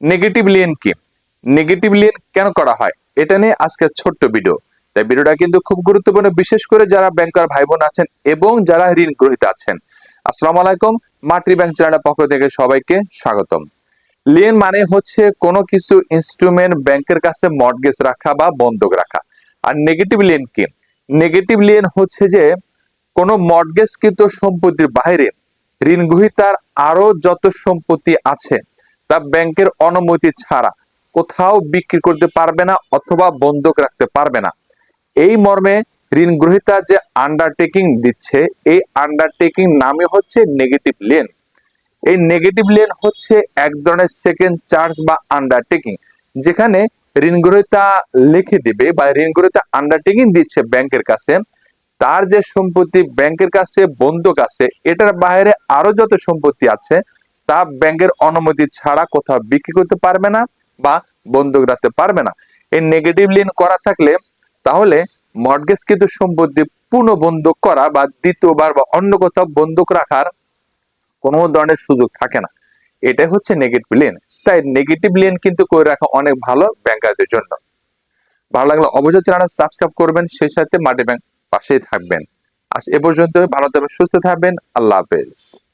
Negative lien কি? Negative lien কেন করা হয়? এটা নিয়ে আজকের ছোট্ট ভিডিও তাই ভিডিওটা কিন্তু খুব গুরুত্বপূর্ণ, বিশেষ করে যারা ব্যাংকার ভাই বোন আছেন এবং যারা ঋণ গ্রহীত আছেন। আসসালামু আলাইকুম, মাতৃ ব্যাংক চ্যানেলের পক্ষ থেকে সবাইকে স্বাগতম। লেন মানে হচ্ছে কোনো কিছু ইনস্ট্রুমেন্ট ব্যাংকের কাছে মর্টগেজ রাখা বা বন্ধক রাখা। আর নেগেটিভ লিয়েন কি? নেগেটিভ লিয়েন হচ্ছে যে কোনো মর্টগেজকৃত সম্পত্তির বাইরে ঋণ গ্রহীতার আরও যত সম্পত্তি আছে তা ব্যাংকের অনুমতি ছাড়া কোথাও বিক্রি করতে পারবে না অথবা বন্ধক রাখতে পারবে না। এই মর্মে ঋণ গ্রহীতা যে আন্ডারটেকিং দিচ্ছে, এই আন্ডারটেকিং নামে হচ্ছে নেগেটিভ লেন এই নেগেটিভ লেন হচ্ছে এক ধরনের সেকেন্ড চার্জ বা আন্ডারটেকিং যেখানে ঋণ গ্রহীতা লিখে দিবে বা ঋণ গ্রহীতা আন্ডারটেকিং দিচ্ছে ব্যাংকের কাছে। তার যে সম্পত্তি ব্যাংকের কাছে বন্ধক আছে, এটার বাইরে আরও যত সম্পত্তি আছে তা ব্যাংকের অনুমতি ছাড়া কোথাও বিক্রি করতে পারবে না বা বন্ধক রাখতে পারবে না। এই নেগেটিভ লিন করা থাকলে তাহলে মর্গেজকৃত সম্পত্তি পুনঃ বন্ধক করা বা দ্বিতীয়বার বা অন্য কোথাও বন্ধক রাখার কোনো ধরনের সুযোগ থাকে না। এটাই হচ্ছে নেগেটিভ লিন তাই নেগেটিভ লিন কিন্তু করে রাখা অনেক ভালো ব্যাংকারদের জন্য। ভালো লাগলে অবশ্যই চ্যানেল সাবস্ক্রাইব করবেন, সেই সাথে মাটি ব্যাংক পাশেই থাকবেন। আজ এ পর্যন্ত ভালো থাকবেন, সুস্থ থাকবেন। আল্লাহ হাফেজ।